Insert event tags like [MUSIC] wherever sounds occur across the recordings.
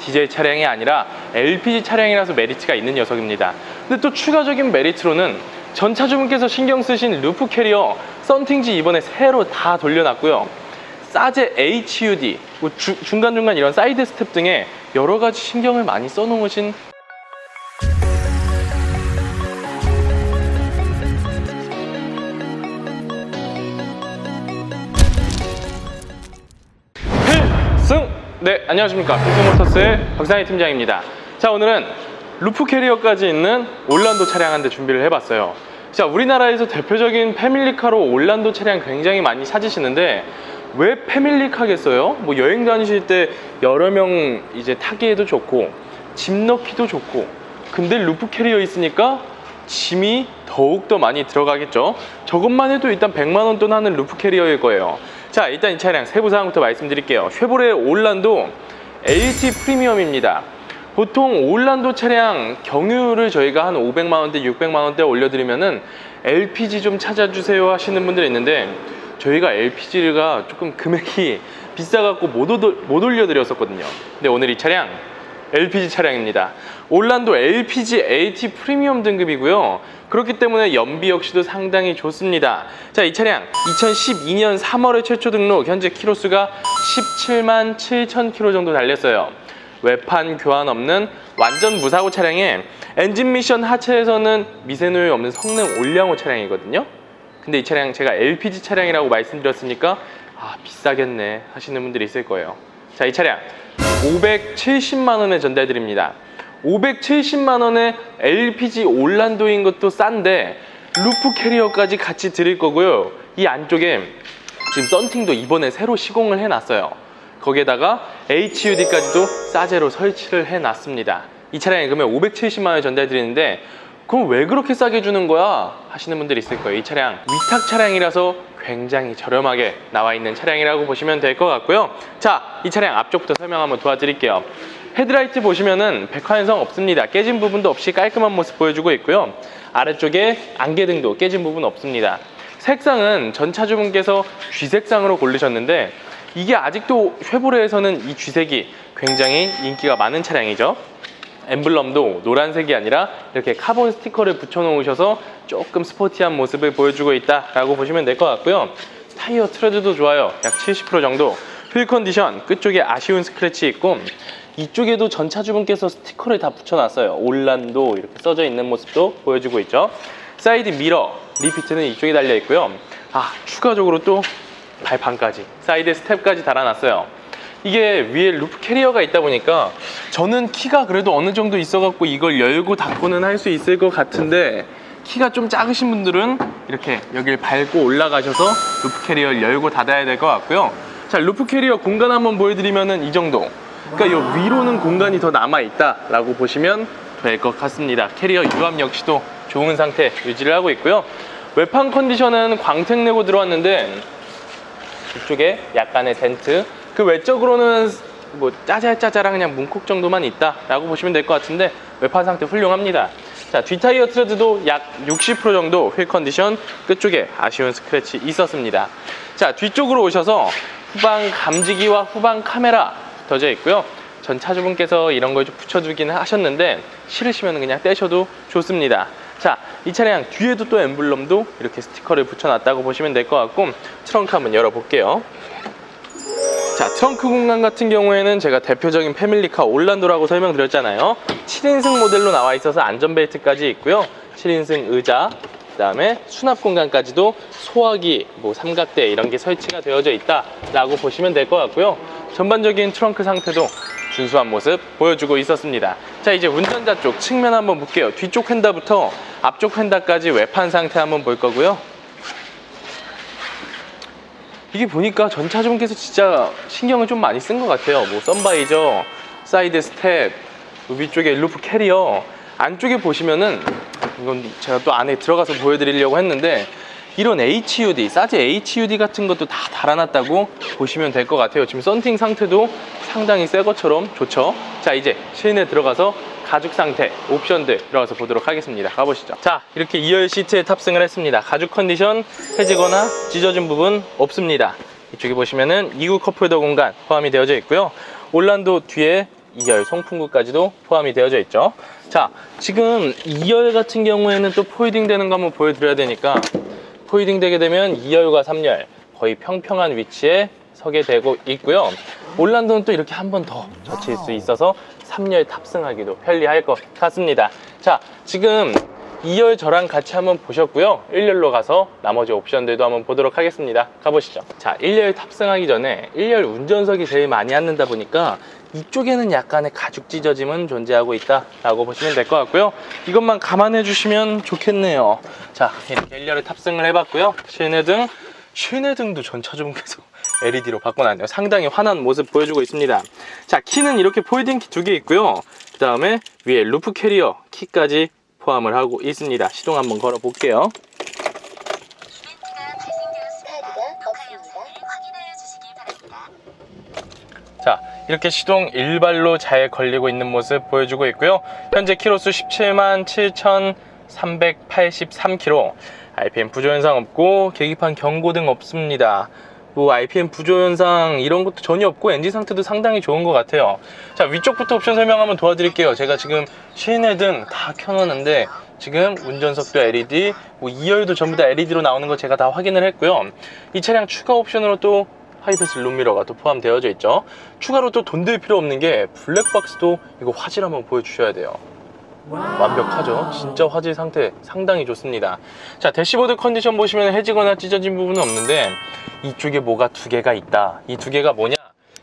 디젤 차량이 아니라 LPG 차량이라서 메리트가 있는 녀석입니다. 근데 또 추가적인 메리트로는 전 차주분께서 신경 쓰신 루프 캐리어 썬팅지 이번에 새로 다 돌려놨고요. 사제 HUD, 뭐 주- 중간중간 이런 사이드 스텝 등에 여러 가지 신경을 많이 써놓으신 네, 안녕하십니까. 필승모터스의 박상희 팀장입니다. 자, 오늘은 루프 캐리어까지 있는 올란도 차량 한 대 준비를 해봤어요. 자, 우리나라에서 대표적인 패밀리카로 올란도 차량 굉장히 많이 찾으시는데 왜 패밀리카겠어요? 뭐 여행 다니실 때 여러 명 이제 타기에도 좋고 짐 넣기도 좋고 근데 루프 캐리어 있으니까 짐이 더욱더 많이 들어가겠죠. 저것만 해도 일단 100만 원 돈 하는 루프 캐리어일 거예요. 자, 일단 이 차량 세부 사항부터 말씀드릴게요. 쉐보레 올란도 LT 프리미엄입니다. 보통 올란도 차량 경유를 저희가 한 500만 원대, 600만 원대 올려드리면은 LPG 좀 찾아주세요 하시는 분들이 있는데 저희가 LPG가 조금 금액이 [LAUGHS] 비싸갖고 못, 오도- 못 올려드렸었거든요. 근데 오늘 이 차량 LPG 차량입니다. 올란도 LPG AT 프리미엄 등급이고요. 그렇기 때문에 연비 역시도 상당히 좋습니다. 자, 이 차량 2012년 3월에 최초 등록, 현재 키로수가 17만 7천 킬로 정도 달렸어요. 외판 교환 없는 완전 무사고 차량에 엔진 미션 하체에서는 미세노유 없는 성능 올량호 차량이거든요. 근데 이 차량 제가 LPG 차량이라고 말씀드렸으니까 아 비싸겠네 하시는 분들이 있을 거예요. 자, 이 차량 570만 원에 전달드립니다. 570만 원에 LPG 올란도인 것도 싼데 루프 캐리어까지 같이 드릴 거고요. 이 안쪽에 지금 썬팅도 이번에 새로 시공을 해놨어요. 거기에다가 HUD까지도 싸제로 설치를 해놨습니다. 이 차량에 그러면 570만 원에 전달드리는데 그럼 왜 그렇게 싸게 주는 거야? 하시는 분들이 있을 거예요. 이 차량 위탁 차량이라서 굉장히 저렴하게 나와 있는 차량이라고 보시면 될 것 같고요. 자, 이 차량 앞쪽부터 설명 한번 도와드릴게요. 헤드라이트 보시면은 백화현성 없습니다. 깨진 부분도 없이 깔끔한 모습 보여주고 있고요. 아래쪽에 안개등도 깨진 부분 없습니다. 색상은 전 차주분께서 쥐색상으로 고르셨는데 이게 아직도 쉐보레에서는 이 쥐색이 굉장히 인기가 많은 차량이죠. 엠블럼도 노란색이 아니라 이렇게 카본 스티커를 붙여 놓으셔서 조금 스포티한 모습을 보여주고 있다라고 보시면 될 것 같고요. 타이어 트레드도 좋아요. 약 70% 정도. 휠 컨디션 끝쪽에 아쉬운 스크래치 있고 이쪽에도 전차주분께서 스티커를 다 붙여놨어요. 올란도 이렇게 써져 있는 모습도 보여주고 있죠. 사이드 미러 리피트는 이쪽에 달려 있고요. 아 추가적으로 또 발판까지 사이드 스텝까지 달아놨어요. 이게 위에 루프 캐리어가 있다 보니까 저는 키가 그래도 어느 정도 있어갖고 이걸 열고 닫고는 할 수 있을 것 같은데 키가 좀 작으신 분들은 이렇게 여길 밟고 올라가셔서 루프 캐리어를 열고 닫아야 될 것 같고요. 자, 루프 캐리어 공간 한번 보여드리면은 이 정도. 그러니까 이 위로는 공간이 더 남아 있다라고 보시면 될 것 같습니다. 캐리어 유압 역시도 좋은 상태 유지를 하고 있고요. 외판 컨디션은 광택 내고 들어왔는데 이쪽에 약간의 덴트 그 외적으로는 뭐 짜잘짜잘한 그냥 문콕 정도만 있다라고 보시면 될 것 같은데 외판 상태 훌륭합니다 자 뒷타이어 트레드도 약 60% 정도 휠 컨디션 끝쪽에 아쉬운 스크래치 있었습니다 자 뒤쪽으로 오셔서 후방 감지기와 후방 카메라 붙어져 있고요 전 차주분께서 이런 걸 좀 붙여주기는 하셨는데 싫으시면 그냥 떼셔도 좋습니다 자, 이 차량 뒤에도 또 엠블럼도 이렇게 스티커를 붙여놨다고 보시면 될 것 같고 트렁크 한번 열어볼게요. 자, 트렁크 공간 같은 경우에는 제가 대표적인 패밀리카 올란도라고 설명드렸잖아요. 7인승 모델로 나와 있어서 안전벨트까지 있고요. 7인승 의자, 그 다음에 수납 공간까지도 소화기, 뭐 삼각대 이런 게 설치가 되어져 있다라고 보시면 될 것 같고요. 전반적인 트렁크 상태도 준수한 모습 보여주고 있었습니다. 자, 이제 운전자 쪽 측면 한번 볼게요. 뒤쪽 휀다부터 앞쪽 휀다까지 외판 상태 한번 볼 거고요. 이게 보니까 전 차주분께서 진짜 신경을 좀 많이 쓴 것 같아요. 뭐 썬바이저, 사이드 스텝, 그 위쪽에 루프 캐리어 안쪽에 보시면은 이건 제가 또 안에 들어가서 보여드리려고 했는데 이런 HUD, 사제 HUD 같은 것도 다 달아놨다고 보시면 될 것 같아요. 지금 썬팅 상태도 상당히 새 것처럼 좋죠. 자, 이제 실내 들어가서 가죽 상태, 옵션들 들어가서 보도록 하겠습니다. 가보시죠. 자, 이렇게 2열 시트에 탑승을 했습니다. 가죽 컨디션 해지거나 찢어진 부분 없습니다. 이쪽에 보시면은 2구 컵홀더 공간 포함이 되어져 있고요. 올란도 뒤에 2열 송풍구까지도 포함이 되어져 있죠. 자, 지금 2열 같은 경우에는 또 포이딩 되는 거 한번 보여드려야 되니까 포이딩 되게 되면 2열과 3열 거의 평평한 위치에 서게 되고 있고요. 올란도는 또 이렇게 한 번 더 젖힐 수 있어서 3열 탑승하기도 편리할 것 같습니다. 자, 지금 2열 저랑 같이 한번 보셨고요. 1열로 가서 나머지 옵션들도 한번 보도록 하겠습니다. 가보시죠. 자, 1열 탑승하기 전에 1열 운전석이 제일 많이 앉는다 보니까 이쪽에는 약간의 가죽 찢어짐은 존재하고 있다 라고 보시면 될 것 같고요. 이것만 감안해 주시면 좋겠네요. 자, 이렇게 1열에 탑승을 해봤고요. 실내등, 실내등도 전차주분께서 LED로 [LAUGHS] 바꿔놨네요. 상당히 환한 모습 보여주고 있습니다. 자, 키는 이렇게 폴딩 키 두 개 있고요. 그 다음에 위에 루프 캐리어 키까지 포함을 하고 있습니다. 시동 한번 걸어 볼게요. 자, 이렇게 시동 일발로 잘 걸리고 있는 모습 보여주고 있고요. 현재 키로수 17만 7,383km. RPM 부조 현상 없고 계기판 경고등 없습니다. 뭐 RPM 부조 현상 이런 것도 전혀 없고 엔진 상태도 상당히 좋은 것 같아요. 자 위쪽부터 옵션 설명 한번 도와드릴게요. 제가 지금 실내등 다 켜놨는데 지금 운전석도 LED, 뭐 2열도 전부 다 LED로 나오는 거 제가 다 확인을 했고요. 이 차량 추가 옵션으로 또 하이패스 룸미러가 또 포함되어져 있죠. 추가로 또 돈 들 필요 없는 게 블랙박스도 이거 화질 한번 보여주셔야 돼요. 완벽하죠. 진짜 화질 상태 상당히 좋습니다. 자, 대시보드 컨디션 보시면 해지거나 찢어진 부분은 없는데 이쪽에 뭐가 두 개가 있다. 이 두 개가 뭐냐?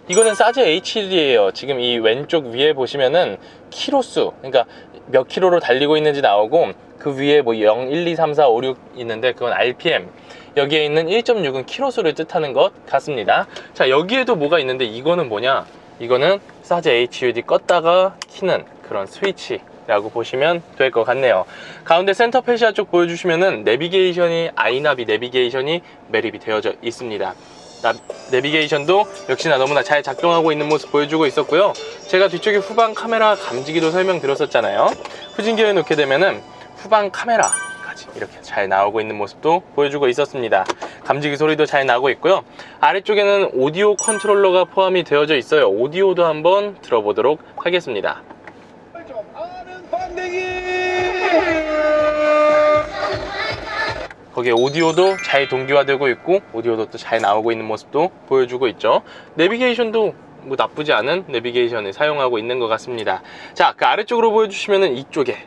이거는 사제 HD예요. 지금 이 왼쪽 위에 보시면은 키로수, 그러니까 몇 킬로로 달리고 있는지 나오고 그 위에 뭐 0, 1, 2, 3, 4, 5, 6 있는데 그건 RPM. 여기에 있는 1.6은 키로수를 뜻하는 것 같습니다. 자, 여기에도 뭐가 있는데 이거는 뭐냐? 이거는 사제 HUD 껐다가 키는 그런 스위치 라고 보시면 될 것 같네요. 가운데 센터 페시아 쪽 보여주시면은 내비게이션이 아이나비 내비게이션이 매립이 되어져 있습니다. 나- 내비게이션도 역시나 너무나 잘 작동하고 있는 모습 보여주고 있었고요. 제가 뒤쪽에 후방 카메라 감지기도 설명드렸었잖아요. 후진기어에 놓게 되면은 후방 카메라까지 이렇게 잘 나오고 있는 모습도 보여주고 있었습니다. 감지기 소리도 잘 나고 있고요. 아래쪽에는 오디오 컨트롤러가 포함이 되어져 있어요. 오디오도 한번 들어보도록 하겠습니다. 거기에 오디오도 잘 동기화되고 있고 오디오도 또 잘 나오고 있는 모습도 보여주고 있죠. 내비게이션도 뭐 나쁘지 않은 내비게이션을 사용하고 있는 것 같습니다. 자 그 아래쪽으로 보여주시면은 이쪽에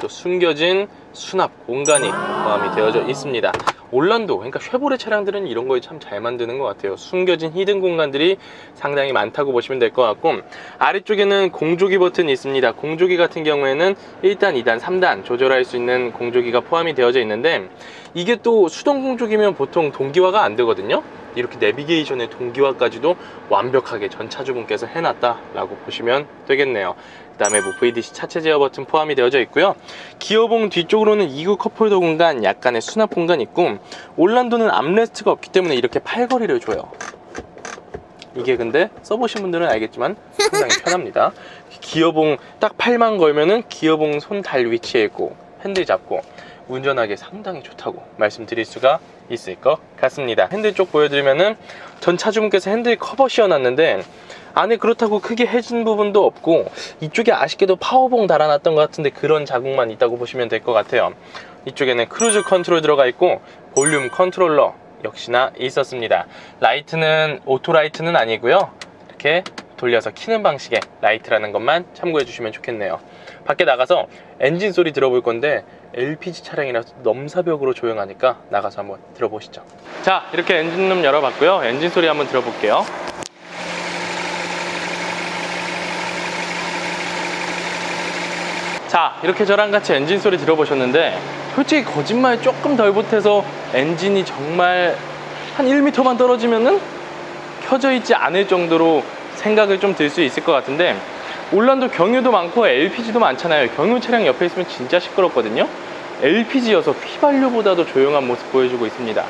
또 숨겨진 수납 공간이 포함이 되어져 있습니다. 올란도 그러니까 쉐보레 차량들은 이런 걸참잘 만드는 것 같아요. 숨겨진 히든 공간들이 상당히 많다고 보시면 될 것 같고 아래쪽에는 공조기 버튼이 있습니다. 공조기 같은 경우에는 1단, 2단, 3단 조절할 수 있는 공조기가 포함이 되어져 있는데 이게 또 수동 공조기면 보통 동기화가 안 되거든요. 이렇게 내비게이션의 동기화까지도 완벽하게 전 차주분께서 해놨다 라고 보시면 되겠네요 그 다음에 뭐 VDC 차체 제어 버튼 포함이 되어져 있고요. 기어봉 뒤쪽으로는 2구 컵홀더 공간 약간의 수납 공간 있고 올란도는 암레스트가 없기 때문에 이렇게 팔걸이를 줘요. 이게 근데 써보신 분들은 알겠지만 상당히 [LAUGHS] 편합니다. 기어봉 딱 팔만 걸면은 기어봉 손 달 위치에 있고 핸들 잡고 운전하기 상당히 좋다고 말씀드릴 수가 있을 것 같습니다. 핸들 쪽 보여드리면은 전 차주분께서 핸들 커버 씌워놨는데 안에 그렇다고 크게 해진 부분도 없고 이쪽에 아쉽게도 파워봉 달아놨던 것 같은데 그런 자국만 있다고 보시면 될 것 같아요. 이쪽에는 크루즈 컨트롤 들어가 있고 볼륨 컨트롤러 역시나 있었습니다. 라이트는 오토 라이트는 아니고요. 이렇게 돌려서 키는 방식의 라이트라는 것만 참고해 주시면 좋겠네요. 밖에 나가서 엔진 소리 들어볼 건데 LPG 차량이라서 넘사벽으로 조용하니까 나가서 한번 들어보시죠. 자 이렇게 엔진룸 열어봤고요. 엔진 소리 한번 들어볼게요. 자 이렇게 저랑 같이 엔진 소리 들어보셨는데 솔직히 거짓말 조금 덜 보태서 엔진이 정말 한 1m만 떨어지면은 켜져 있지 않을 정도로 생각을 좀 들 수 있을 것 같은데 올란도 경유도 많고 LPG도 많잖아요. 경유 차량 옆에 있으면 진짜 시끄럽거든요. LPG여서 휘발유보다도 조용한 모습 보여주고 있습니다.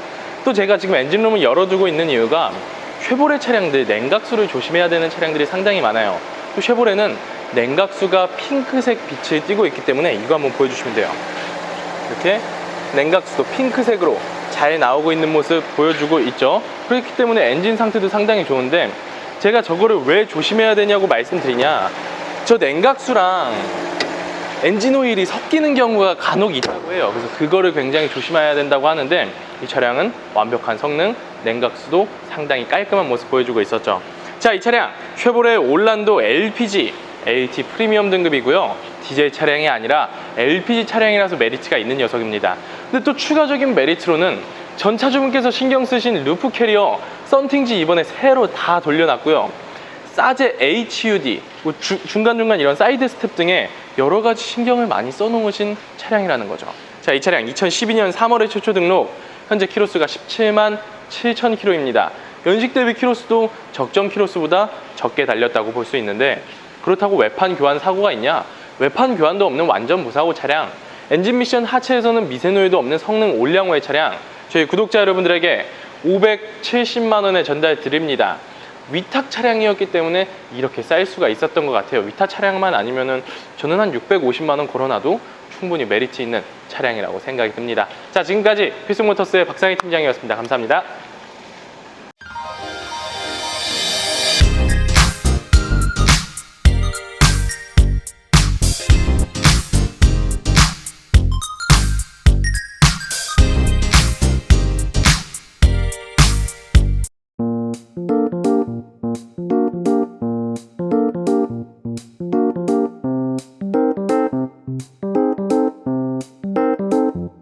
또 제가 지금 엔진룸을 열어두고 있는 이유가 쉐보레 차량들 냉각수를 조심해야 되는 차량들이 상당히 많아요. 또 쉐보레는 냉각수가 핑크색 빛을 띠고 있기 때문에 이거 한번 보여주시면 돼요. 이렇게 냉각수도 핑크색으로 잘 나오고 있는 모습 보여주고 있죠. 그렇기 때문에 엔진 상태도 상당히 좋은데 제가 저거를 왜 조심해야 되냐고 말씀드리냐 저 냉각수랑 엔진 오일이 섞이는 경우가 간혹 있다고 해요. 그래서 그거를 굉장히 조심해야 된다고 하는데 이 차량은 완벽한 성능, 냉각수도 상당히 깔끔한 모습 보여주고 있었죠. 자, 이 차량 쉐보레 올란도 LPG AT 프리미엄 등급이고요. 디젤 차량이 아니라 LPG 차량이라서 메리트가 있는 녀석입니다. 근데 또 추가적인 메리트로는 전 차주분께서 신경 쓰신 루프 캐리어 썬팅지 이번에 새로 다 돌려놨고요. 사제 HUD, 뭐 주- 중간중간 이런 사이드 스텝 등에 여러 가지 신경을 많이 써놓으신 차량이라는 거죠. 자, 이 차량 2012년 3월에 최초 등록, 현재 키로수가 17만 7천 킬로입니다. 연식 대비 키로수도 적정 키로수보다 적게 달렸다고 볼 수 있는데 그렇다고 외판 교환 사고가 있냐? 외판 교환도 없는 완전 무사고 차량, 엔진 미션 하체에서는 미세노유도 없는 성능 올량호의 차량, 저희 구독자 여러분들에게 570만 원에 전달 드립니다. 위탁 차량이었기 때문에 이렇게 쌓일 수가 있었던 것 같아요. 위탁 차량만 아니면은 저는 한 650만 원 걸어놔도 충분히 메리트 있는 차량이라고 생각이 듭니다. 자, 지금까지 필승모터스의 박상희 팀장이었습니다. 감사합니다.